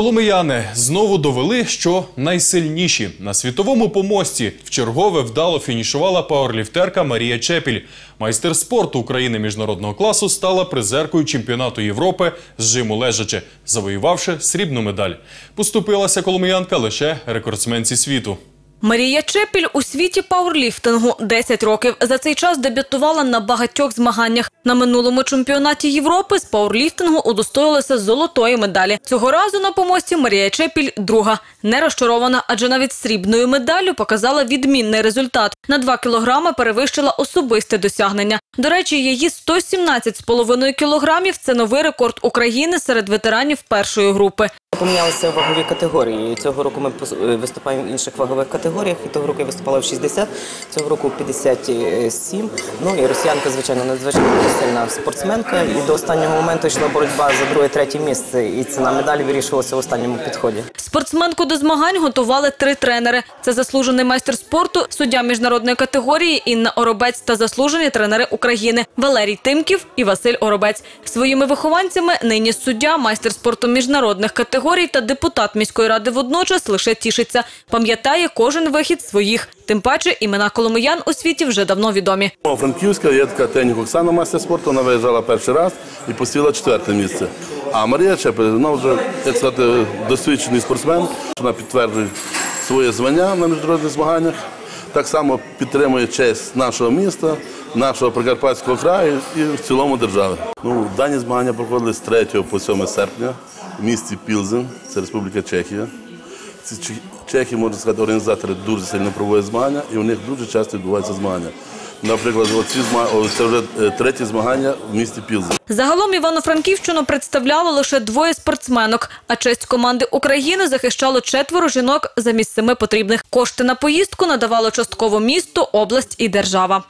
Коломияни знову довели, що найсильніші на світовому помості в чергове вдало фінішувала пауерліфтерка Марія Чепіль. Майстер спорту України міжнародного класу стала призеркою чемпіонату Європи з жиму лежачи, завоювавши срібну медаль. Поступилася коломиянка лише рекордсменці світу. Марія Чепіль у світі пауерліфтингу 10 років. За цей час дебютувала на багатьох змаганнях. На минулому чемпіонаті Європи з пауерліфтингу удостоїлася золотої медалі. Цього разу на помості Марія Чепіль друга. Не розчарована, адже навіть срібною медаллю показала відмінний результат. На 2 кілограми перевищила особисте досягнення. До речі, її 117,5 кілограмів – це новий рекорд України серед ветеранів першої групи. Помінялися вагові категорії. Цього року ми е, виступаємо в інших вагових категоріях. Того року я виступала в 60, цього року 57. Ну і росіянка, звичайно, надзвичайно сильна спортсменка. І до останнього моменту йшла боротьба за друге-третє місце. І ціна медалі вирішувалася в останньому підході. Спортсменку до змагань готували три тренери. Це заслужений майстер спорту, суддя міжнародної категорії Інна Оробець та заслужені тренери України Валерій Тимків і Василь Оробець. Своїми вихованцями нині суддя, майстер спорту міжнародних категорій та депутат міської ради водночас лише тішиться. Пам'ятає кожен вихід своїх. Тим паче імена коломиян у світі вже давно відомі. У Франківська є така Тенік Оксана, мастер спорту, вона виїжджала перший раз і посіла четверте місце. А Марія Чепель, вона вже, як сказати, досвідчений спортсмен. Вона підтверджує своє звання на міжнародних змаганнях. Так само підтримує честь нашого міста, нашого Прикарпатського краю і в цілому держави. Ну, дані змагання проходили з 3 по 7 серпня в місті Пілзен, це Республіка Чехія. Ці чехи, можна сказати, організатори дуже сильно проводять змагання, і у них дуже часто відбуваються змагання. Наприклад, оці це вже е, треті змагання в місті Пілза. Загалом Івано-Франківщину представляло лише двоє спортсменок, а честь команди України захищало четверо жінок замість семи потрібних. Кошти на поїздку надавало частково місто, область і держава.